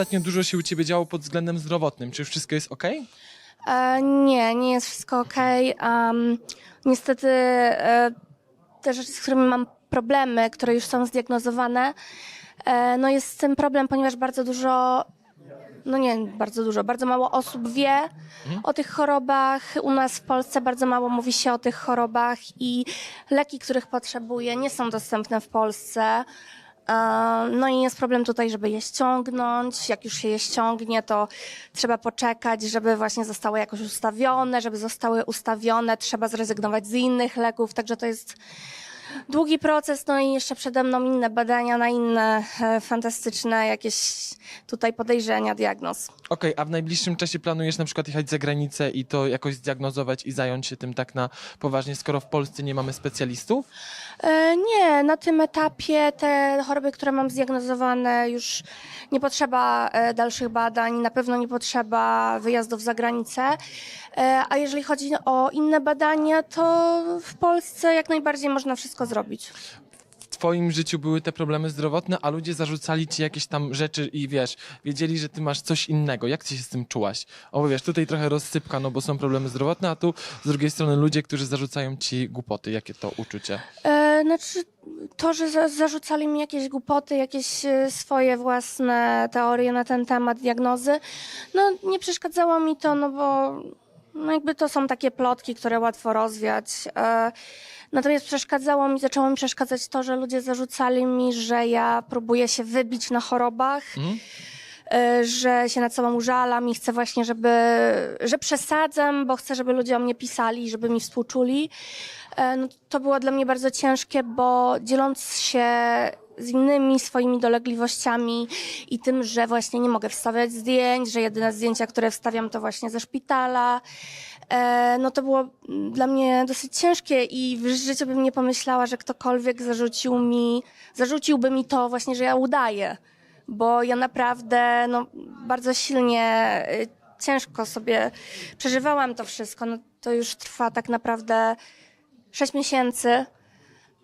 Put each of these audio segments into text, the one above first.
ostatnio dużo się u ciebie działo pod względem zdrowotnym. Czy wszystko jest ok? E, nie, nie jest wszystko okej. Em, niestety e, te rzeczy, z którymi mam problemy, które już są zdiagnozowane, e, no jest z tym problem, ponieważ bardzo dużo, no nie bardzo dużo, bardzo mało osób wie o tych chorobach. U nas w Polsce bardzo mało mówi się o tych chorobach i leki, których potrzebuję, nie są dostępne w Polsce. E, No i jest problem tutaj, żeby je ściągnąć. Jak już się je ściągnie, to trzeba poczekać, żeby właśnie zostały jakoś ustawione, żeby zostały ustawione, trzeba zrezygnować z innych leków, także to jest długi proces, no i jeszcze przede mną inne badania na inne e, fantastyczne jakieś tutaj podejrzenia, diagnoz. Okej, a w najbliższym czasie planujesz na przykład jechać za granicę i to jakoś zdiagnozować i zająć się tym tak na poważnie, skoro w Polsce nie mamy specjalistów? E, Nie, na tym etapie te choroby, które mam zdiagnozowane, już nie potrzeba e, dalszych badań, na pewno nie potrzeba wyjazdów za granicę. E, A jeżeli chodzi o inne badania, to w Polsce jak najbardziej można wszystko zrobić. W twoim życiu były te problemy zdrowotne, a ludzie zarzucali ci jakieś tam rzeczy i wiesz, wiedzieli, że ty masz coś innego. Jak ty się z tym czułaś? O, bo wiesz, tutaj trochę rozsypka, no bo są problemy zdrowotne, a tu z drugiej strony ludzie, którzy zarzucają ci głupoty. Jakie to uczucie? E, Znaczy, to, że za- zarzucali mi jakieś głupoty, jakieś e, swoje własne teorie na ten temat, diagnozy, no nie przeszkadzało mi to, no bo no jakby to są takie plotki, które łatwo rozwiać. E, Natomiast przeszkadzało mi, zaczęło mi przeszkadzać to, że ludzie zarzucali mi, że ja próbuję się wybić na chorobach, Mhm. e, że się nad sobą użalam i chcę właśnie, żeby, że przesadzam, bo chcę, żeby ludzie o mnie pisali, żeby mi współczuli. E, No, to było dla mnie bardzo ciężkie, bo dzieląc się z innymi swoimi dolegliwościami i tym, że właśnie nie mogę wstawiać zdjęć, że jedyne zdjęcia, które wstawiam, to właśnie ze szpitala, e, no to było dla mnie dosyć ciężkie i w życiu bym nie pomyślała, że ktokolwiek zarzucił mi, zarzuciłby mi to właśnie, że ja udaję, bo ja naprawdę no, bardzo silnie, y, ciężko sobie przeżywałam to wszystko. No, to już trwa tak naprawdę sześć miesięcy.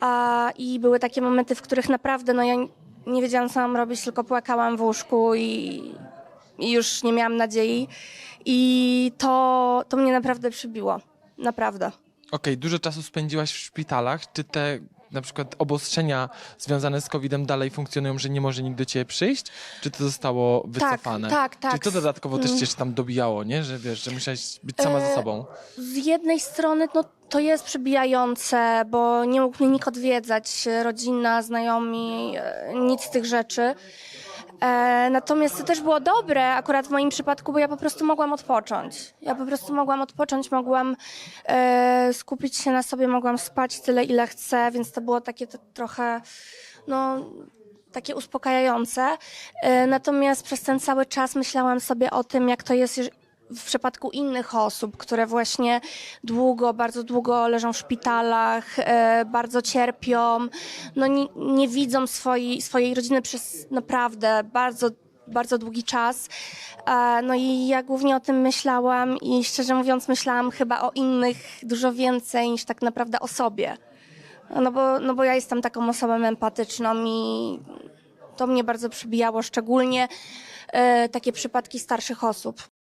A, I były takie momenty, w których naprawdę no, ja nie wiedziałam, co mam robić, tylko płakałam w łóżku i, i już nie miałam nadziei. I to, to mnie naprawdę przybiło. Naprawdę. Okej, dużo czasu spędziłaś w szpitalach. Czy te na przykład obostrzenia związane z COVID-em dalej funkcjonują, że nie może do ciebie przyjść? Czy to zostało wycofane? tak, tak. Czy to dodatkowo też Mm. cię tam dobijało, nie? Że wiesz, że musiałaś być sama ze E, sobą? Z jednej strony no, to jest przybijające, bo nie mógł mnie nikt odwiedzać, rodzina, znajomi, e, nic z tych rzeczy. E, natomiast to też było dobre akurat w moim przypadku, bo ja po prostu mogłam odpocząć. Ja po prostu mogłam odpocząć, mogłam e, skupić się na sobie, mogłam spać tyle, ile chcę, więc to było takie to, trochę, no, takie uspokajające. E, Natomiast przez ten cały czas myślałam sobie o tym, jak to jest w przypadku innych osób, które właśnie długo, bardzo długo leżą w szpitalach, e, bardzo cierpią, no nie, nie widzą swojej, swojej rodziny przez naprawdę bardzo bardzo długi czas. E, No i ja głównie o tym myślałam i szczerze mówiąc myślałam chyba o innych dużo więcej niż tak naprawdę o sobie. No bo, no bo ja jestem taką osobą empatyczną i to mnie bardzo przybijało, szczególnie e, takie przypadki starszych osób.